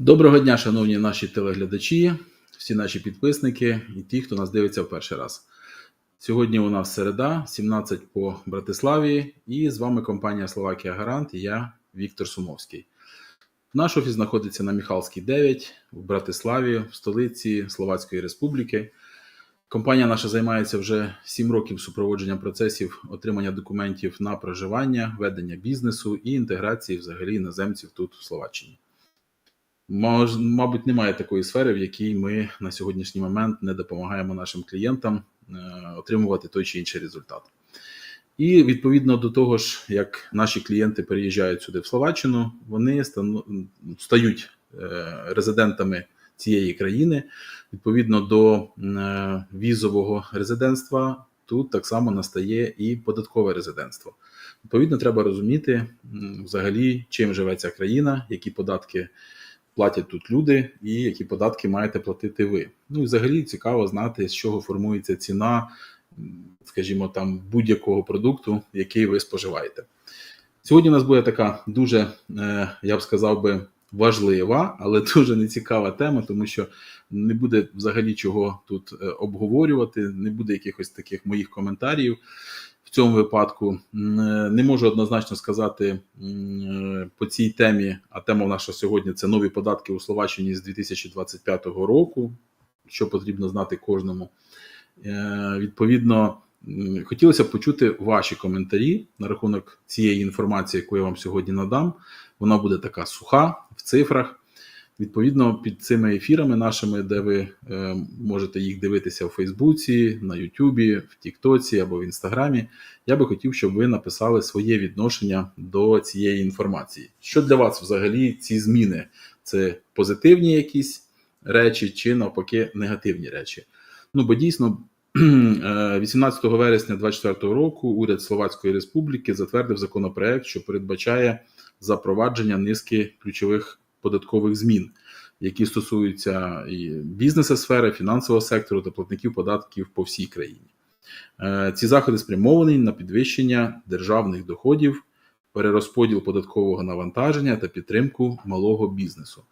Доброго дня, шановні наші телеглядачі, всі наші підписники і ті, хто нас дивиться в перший раз. Сьогодні у нас середа, 17 по Братиславі, і з вами компанія Словакія Гарант і я, Віктор Сумовський. Наш офіс знаходиться на Міхалській 9 в Братиславі, в столиці Словацької Республіки. Компанія наша займається вже 7 років супроводженням процесів отримання документів на проживання, ведення бізнесу і інтеграції взагалі іноземців тут в Словаччині. Мож, мабуть, немає такої сфери, в якій ми на сьогоднішній момент не допомагаємо нашим клієнтам е, отримувати той чи інший результат. І відповідно до того ж, як наші клієнти переїжджають сюди в Словаччину, вони стають е, резидентами цієї країни. Відповідно до е, візового резидентства, тут так само настає і податкове резидентство. Відповідно, треба розуміти взагалі, чим живе ця країна, які податки платять тут люди, і які податки маєте платити ви. Ну і взагалі цікаво знати, з чого формується ціна, скажімо, там будь-якого продукту, який ви споживаєте. Сьогодні у нас буде така дуже, е, я б сказав би, важлива, але дуже нецікава тема, тому що не буде взагалі чого тут е, обговорювати, не буде якихось таких моїх коментарів. В цьому випадку е, не можу однозначно сказати е, по цій темі, а тема наша сьогодні це нові податки у Словаччині з 2025 року, що потрібно знати кожному. Е, Відповідно, хотілося б почути ваші коментарі на рахунок цієї інформації, яку я вам сьогодні надам. Вона буде така суха в цифрах. Відповідно, під цими ефірами нашими, де ви е, можете їх дивитися в Фейсбуці, на Ютубі, в Тіктоці або в Інстаграмі, я би хотів, щоб ви написали своє відношення до цієї інформації. Що для вас взагалі ці зміни? Це позитивні якісь речі чи навпаки негативні речі? Ну бо дійсно. е, 18 вересня 2024 року уряд Словацької Республіки затвердив законопроект, що передбачає запровадження низки ключових податкових змін, які стосуються і бізнесу сфери, фінансового сектору та платників податків по всій країні. Е, Ці заходи спрямовані на підвищення державних доходів, перерозподіл податкового навантаження та підтримку малого бізнесу.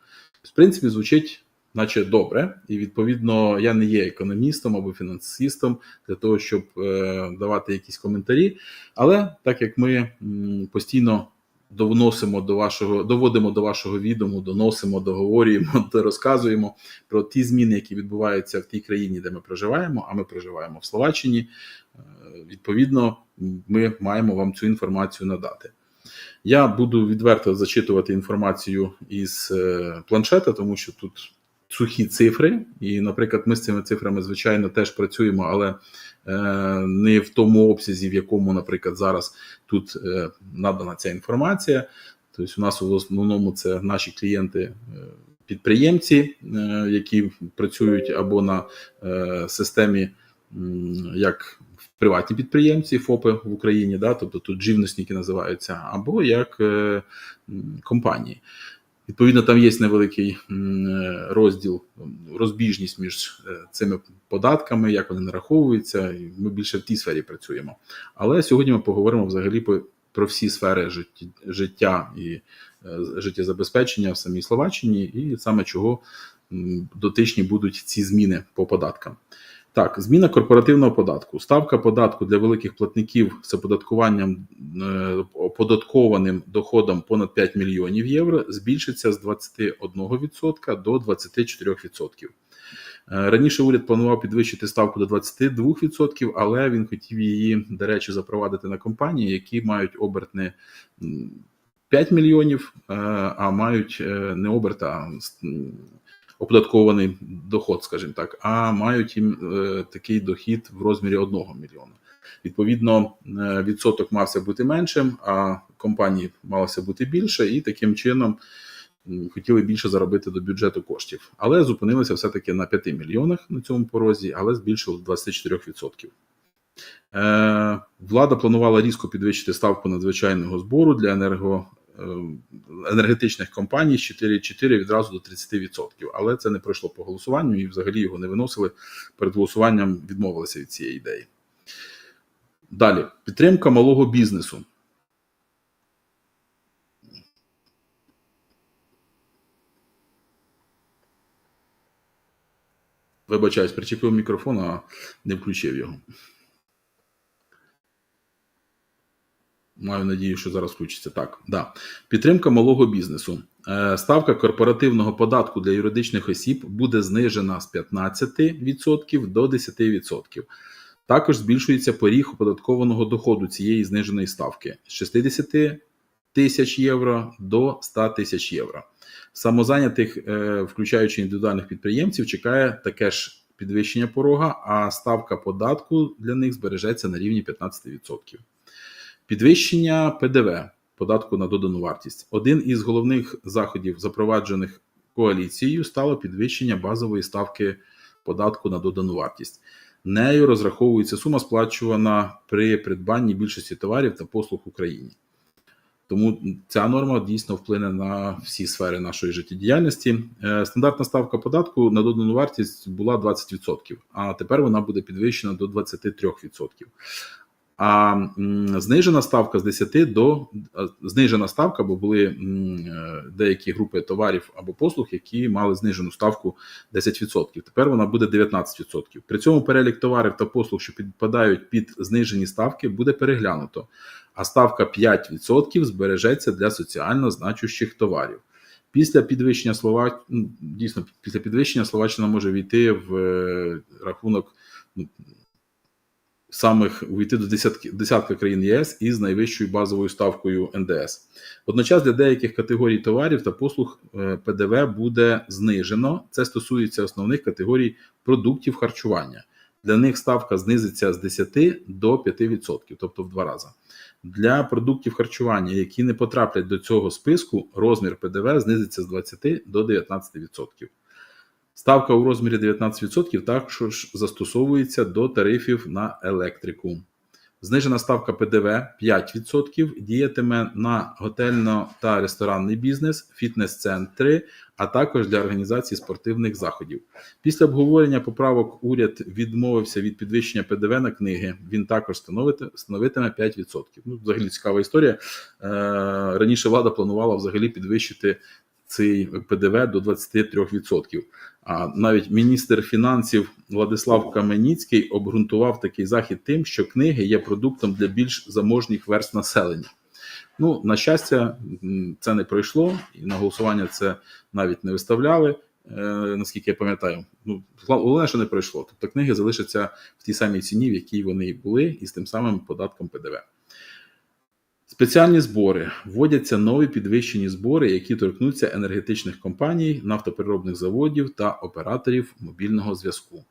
В принципі, звучить, наче добре, і відповідно я не є економістом або фінансистом для того, щоб е, давати якісь коментарі. Але так як ми м, постійно доносимо до вашого, доводимо до вашого відому, доносимо, договорюємо, розказуємо про ті зміни, які відбуваються в тій країні, де ми проживаємо. А ми проживаємо в Словаччині. Е, Відповідно, ми маємо вам цю інформацію надати. Я буду відверто зачитувати інформацію із е, планшета, тому що тут сухі цифри, і, наприклад, ми з цими цифрами, звичайно, теж працюємо, але е, не в тому обсязі, в якому, наприклад, зараз тут е, надана ця інформація. Тобто, у нас в основному це наші клієнти. е, Підприємці, які працюють або на системі, як приватні підприємці, ФОПи в Україні, да, тобто тут живностники називаються, або як компанії. Відповідно, там є невеликий е, розділ, розбіжність між е, цими податками, як вони нараховуються. Ми більше в тій сфері працюємо. Але сьогодні ми поговоримо взагалі про всі сфери життя і е, життєзабезпечення в самій Словаччині, і саме чого дотичні будуть ці зміни по податкам. Так, зміна корпоративного податку. Ставка податку для великих платників з оподаткуванням е, оподаткованим доходом понад 5 мільйонів євро збільшиться з 21% до 24%. Е, Раніше уряд планував підвищити ставку до 22%, але він хотів її, до речі, запровадити на компанії, які мають оберт не 5 мільйонів, е, а мають не оберт, а м, оподаткований доход, скажімо так, а мають їм е, такий дохід в розмірі 1 мільйона. Відповідно, е, відсоток мався бути меншим, а компанії малося бути більше, і таким чином хотіли більше заробити до бюджету коштів. Але зупинилися все-таки на 5 мільйонах на цьому порозі, але збільшили до 24%. Е, Влада планувала різко підвищити ставку надзвичайного збору для енерго, Е, енергетичних компаній з 4,4 відразу до 30%. Але це не пройшло по голосуванню і взагалі його не виносили. Перед голосуванням відмовилися від цієї ідеї. Далі підтримка малого бізнесу. Вибачаюсь, причепив мікрофон, а не включив його. Маю надію, що зараз включиться. Так, да. Підтримка малого бізнесу. Е, Ставка корпоративного податку для юридичних осіб буде знижена з 15% до 10%. Також збільшується поріг оподаткованого доходу цієї зниженої ставки з 60 тисяч євро до 100 тисяч євро. Самозайнятих, е, включаючи індивідуальних підприємців, чекає таке ж підвищення порога, а ставка податку для них збережеться на рівні 15%. Підвищення ПДВ податку на додану вартість. Один із головних заходів, запроваджених коаліцією, стало підвищення базової ставки податку на додану вартість. Нею розраховується сума, сплачувана при придбанні більшості товарів та послуг в Україні. Тому ця норма дійсно вплине на всі сфери нашої життєдіяльності. Е, Стандартна ставка податку на додану вартість була 20%, а тепер вона буде підвищена до 23%. А знижена ставка з 10 до знижена ставка, бо були е, деякі групи товарів або послуг, які мали знижену ставку 10%. Тепер вона буде 19%. При цьому перелік товарів та послуг, що підпадають під знижені ставки, буде переглянуто. А ставка 5% збережеться для соціально значущих товарів. Після підвищення Слова... дійсно після підвищення Словаччина може війти в е, рахунок ну, самих увійти до десятки десятка країн ЄС із найвищою базовою ставкою НДС. Водночас для деяких категорій товарів та послуг е, ПДВ буде знижено. Це стосується основних категорій продуктів харчування. Для них ставка знизиться з 10 до 5%, тобто в два рази. Для продуктів харчування, які не потраплять до цього списку, розмір ПДВ знизиться з 20 до 19%. Ставка у розмірі 19% також застосовується до тарифів на електрику. Знижена ставка ПДВ 5% діятиме на готельно та ресторанний бізнес, фітнес-центри, а також для організації спортивних заходів. Після обговорення поправок уряд відмовився від підвищення ПДВ на книги. Він також становитиме 5%. Ну, взагалі цікава історія. Е, раніше влада планувала взагалі підвищити цей ПДВ до 23%. А навіть міністр фінансів Владислав Каменіцький обґрунтував такий захід тим, що книги є продуктом для більш заможніх верст населення. Ну, на щастя, це не пройшло, і на голосування це навіть не виставляли. Е, наскільки я пам'ятаю, ну головне, що не пройшло. Тобто книги залишаться в тій самій ціні, в якій вони були, і з тим самим податком ПДВ. Спеціальні збори вводяться нові підвищені збори, які торкнуться енергетичних компаній, нафтопереробних заводів та операторів мобільного зв'язку.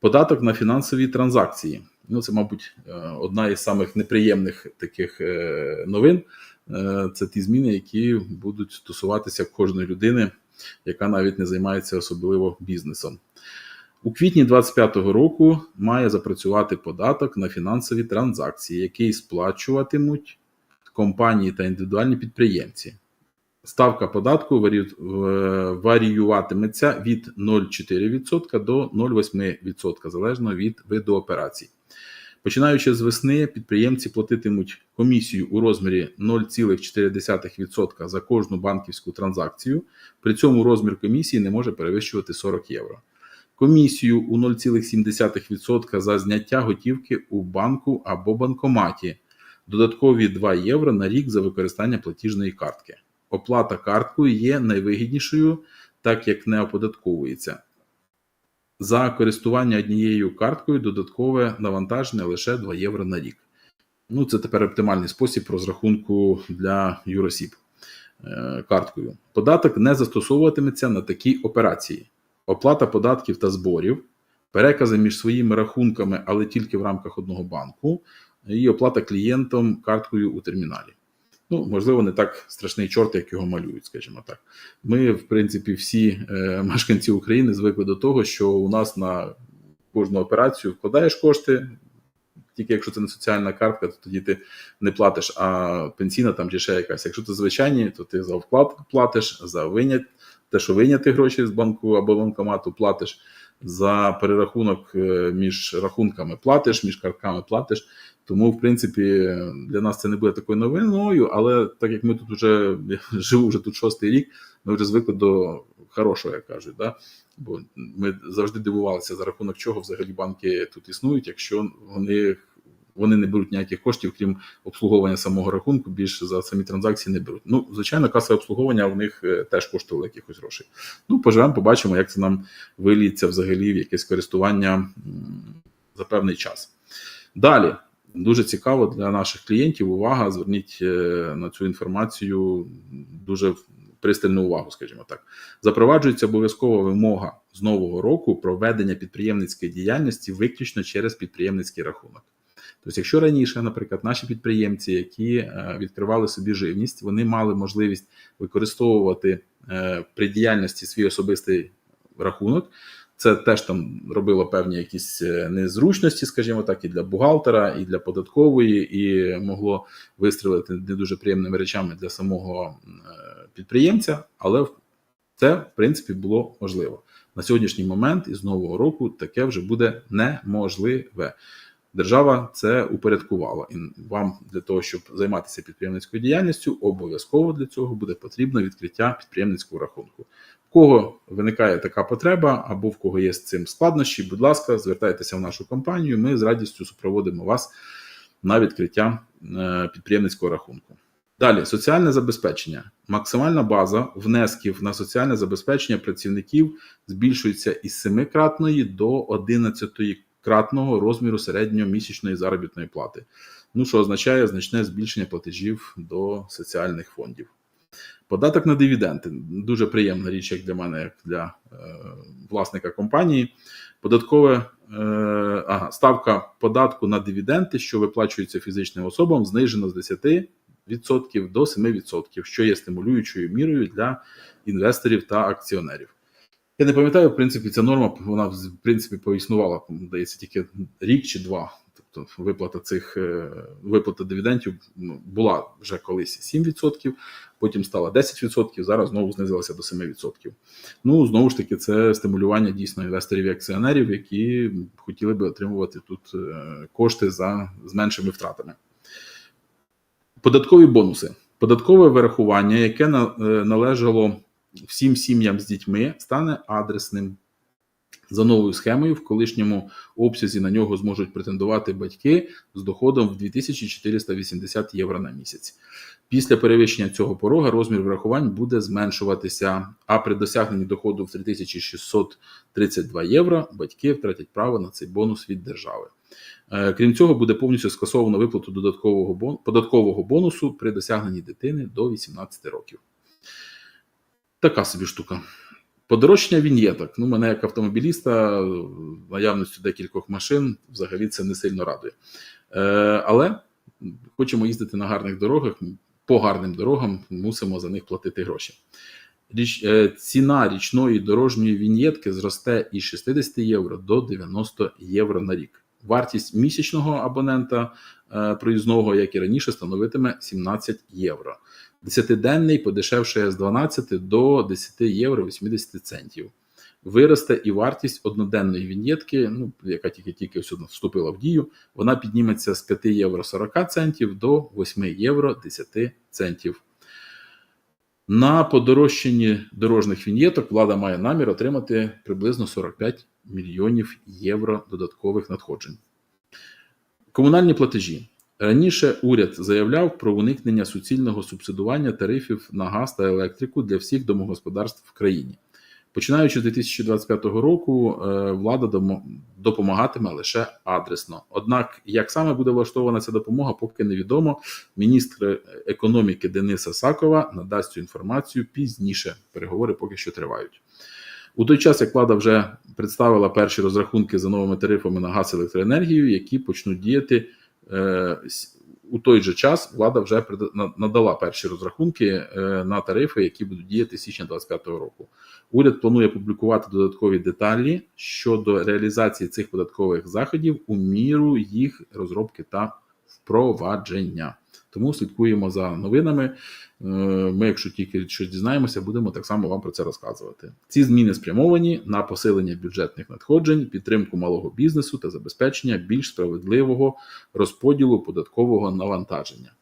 Податок на фінансові транзакції. Ну, це, мабуть, е, одна із самих неприємних таких е, новин. Е, Це ті зміни, які будуть стосуватися кожної людини, яка навіть не займається особливо бізнесом. У квітні 2025 року має запрацювати податок на фінансові транзакції, який сплачуватимуть компанії та індивідуальні підприємці. Ставка податку варіюватиметься від 0,4% до 0,8% залежно від виду операцій. Починаючи з весни, підприємці платитимуть комісію у розмірі 0,4% за кожну банківську транзакцію. При цьому розмір комісії не може перевищувати 40 євро комісію у 0,7% за зняття готівки у банку або банкоматі, додаткові 2 євро на рік за використання платіжної картки. Оплата карткою є найвигіднішою, так як не оподатковується. За користування однією карткою додаткове навантаження лише 2 євро на рік. Ну, це тепер оптимальний спосіб розрахунку для юросіб е, карткою. Податок не застосовуватиметься на такі операції оплата податків та зборів, перекази між своїми рахунками, але тільки в рамках одного банку, і оплата клієнтом карткою у терміналі. Ну, можливо, не так страшний чорт, як його малюють, скажімо так. Ми, в принципі, всі е, мешканці України звикли до того, що у нас на кожну операцію вкладаєш кошти. Тільки якщо це не соціальна картка, то тоді ти не платиш, а пенсійна там чи ще якась. Якщо це звичайні, то ти за вклад платиш, за винят, те, що вийняти гроші з банку або банкомату, платиш за перерахунок е, між рахунками, платиш, між картками платиш. Тому, в принципі, для нас це не буде такою новиною, але так як ми тут вже живу вже тут шостий рік, ми вже звикли до хорошого, як кажуть. Да? бо ми завжди дивувалися за рахунок чого взагалі банки тут існують, якщо вони, вони не беруть ніяких коштів, крім обслуговування самого рахунку, більше за самі транзакції не беруть. Ну, звичайно, касове обслуговування в них е, теж коштувало якихось грошей. Ну, поживемо, побачимо, як це нам виліться взагалі в якесь користування за певний час. Далі. Дуже цікаво для наших клієнтів. Увага! Зверніть е, на цю інформацію дуже пристальну увагу, скажімо так. Запроваджується обов'язкова вимога з нового року про ведення підприємницької діяльності виключно через підприємницький рахунок. Тобто, якщо раніше, наприклад, наші підприємці, які е, відкривали собі живність, вони мали можливість використовувати е, при діяльності свій особистий рахунок. Це теж там робило певні якісь е, незручності, скажімо так, і для бухгалтера, і для податкової, і могло вистрілити не дуже приємними речами для самого підприємця, але це в принципі було можливо. На сьогоднішній момент із нового року таке вже буде неможливе. Держава це упорядкувала, і вам для того, щоб займатися підприємницькою діяльністю, обов'язково для цього буде потрібно відкриття підприємницького рахунку. В кого виникає така потреба, або в кого є з цим складнощі, будь ласка, звертайтеся в нашу компанію. Ми з радістю супроводимо вас на відкриття е, підприємницького рахунку. Далі соціальне забезпечення. Максимальна база внесків на соціальне забезпечення працівників збільшується із 7-кратної до 11-кратного розміру середньомісячної заробітної плати. Ну що означає значне збільшення платежів до соціальних фондів. Податок на дивіденди дуже приємна річ, як для мене, як для е, власника компанії. Податкове е, ага, ставка податку на дивіденди, що виплачуються фізичним особам, знижена з 10% до 7%, що є стимулюючою мірою для інвесторів та акціонерів. Я не пам'ятаю, в принципі, ця норма вона в принципі поіснувала, здається, тільки рік чи два. Тобто виплата цих е, виплата дивідендів ну, була вже колись 7%, потім стала 10%, зараз знову знизилася до 7%. Ну знову ж таки, це стимулювання дійсно інвесторів і акціонерів, які хотіли би отримувати тут е, кошти за з меншими втратами. Податкові бонуси. Податкове вирахування, яке на- е, належало всім сім'ям з дітьми, стане адресним. За новою схемою, в колишньому обсязі на нього зможуть претендувати батьки з доходом в 2480 євро на місяць. Після перевищення цього порога розмір врахувань буде зменшуватися, а при досягненні доходу в 3632 євро батьки втратять право на цей бонус від держави. Е, Крім цього, буде повністю скасовано виплату додаткового податкового бонусу при досягненні дитини до 18 років. Така собі штука. Подорожчання віньєток. Ну, мене як автомобіліста, наявністю декількох машин взагалі це не сильно радує. Е, але хочемо їздити на гарних дорогах, по гарним дорогам мусимо за них платити гроші. Річ, е, ціна річної дорожньої віньєтки зросте із 60 євро до 90 євро на рік. Вартість місячного абонента проїзного, як і раніше, становитиме 17 євро. Десятиденний подешевшає з 12 до 10 євро 80 центів. Виросте і вартість одноденної віньєтки, ну, яка тільки тільки вступила в дію, вона підніметься з 5 євро 40 центів до 8 євро 10 центів. На подорожчанні дорожніх віньєток влада має намір отримати приблизно 45 мільйонів євро додаткових надходжень. Комунальні платежі. Раніше уряд заявляв про уникнення суцільного субсидування тарифів на газ та електрику для всіх домогосподарств в країні. Починаючи з 2025 року, е, влада допомагатиме лише адресно. Однак, як саме буде влаштована ця допомога, поки невідомо. Міністр економіки Дениса Сакова надасть цю інформацію пізніше. Переговори поки що тривають. У той час, як влада вже представила перші розрахунки за новими тарифами на газ і електроенергію, які почнуть діяти е, у той же час, влада вже надала перші розрахунки е, на тарифи, які будуть діяти з січня 2025 року. Уряд планує публікувати додаткові деталі щодо реалізації цих податкових заходів у міру їх розробки та впровадження. Тому слідкуємо за новинами. Е, Ми, якщо тільки щось дізнаємося, будемо так само вам про це розказувати. Ці зміни спрямовані на посилення бюджетних надходжень, підтримку малого бізнесу та забезпечення більш справедливого розподілу податкового навантаження.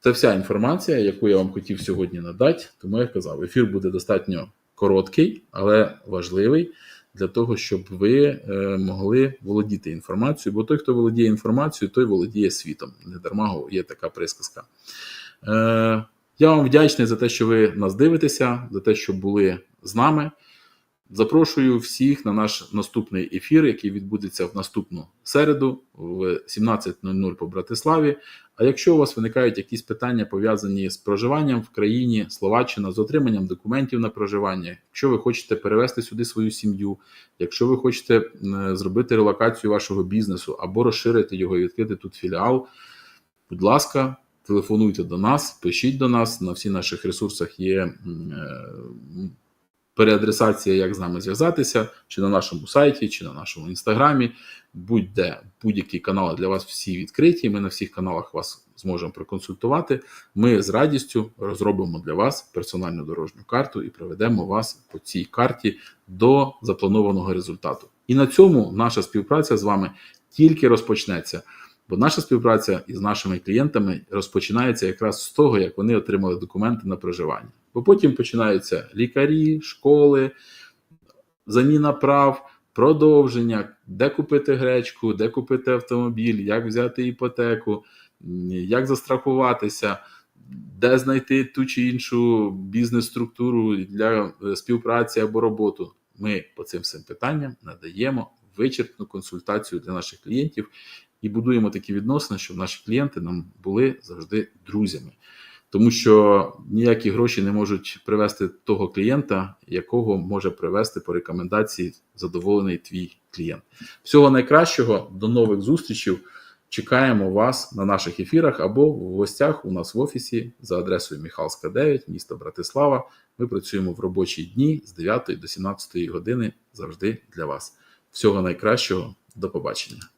Це вся інформація, яку я вам хотів сьогодні надати. Тому я казав, ефір буде достатньо короткий, але важливий для того, щоб ви е, могли володіти інформацією. Бо той, хто володіє інформацією, той володіє світом. Не дарма є така присказка. Е, Я вам вдячний за те, що ви нас дивитеся, за те, що були з нами. Запрошую всіх на наш наступний ефір, який відбудеться в наступну середу в 17.00 по Братиславі. А якщо у вас виникають якісь питання пов'язані з проживанням в країні Словаччина, з отриманням документів на проживання, якщо ви хочете перевести сюди свою сім'ю, якщо ви хочете е, зробити релокацію вашого бізнесу або розширити його і відкрити тут філіал, будь ласка, телефонуйте до нас, пишіть до нас. На всіх наших ресурсах є е, переадресація, як з нами зв'язатися, чи на нашому сайті, чи на нашому інстаграмі. Будь-де будь-які канали для вас всі відкриті. Ми на всіх каналах вас зможемо проконсультувати. Ми з радістю розробимо для вас персональну дорожню карту і проведемо вас по цій карті до запланованого результату. І на цьому наша співпраця з вами тільки розпочнеться. Бо наша співпраця із нашими клієнтами розпочинається якраз з того, як вони отримали документи на проживання. Бо потім починаються лікарі, школи, заміна прав, продовження, де купити гречку, де купити автомобіль, як взяти іпотеку, як застрахуватися, де знайти ту чи іншу бізнес-структуру для е, співпраці або роботу. Ми по цим всім питанням надаємо вичерпну консультацію для наших клієнтів і будуємо такі відносини, щоб наші клієнти нам були завжди друзями. Тому що ніякі гроші не можуть привести того клієнта, якого може привести по рекомендації задоволений твій клієнт. Всього найкращого, до нових зустрічей. Чекаємо вас на наших ефірах або в гостях у нас в офісі за адресою Міхалська 9, місто Братислава. Ми працюємо в робочі дні з 9 до 17 години завжди для вас. Всього найкращого, до побачення.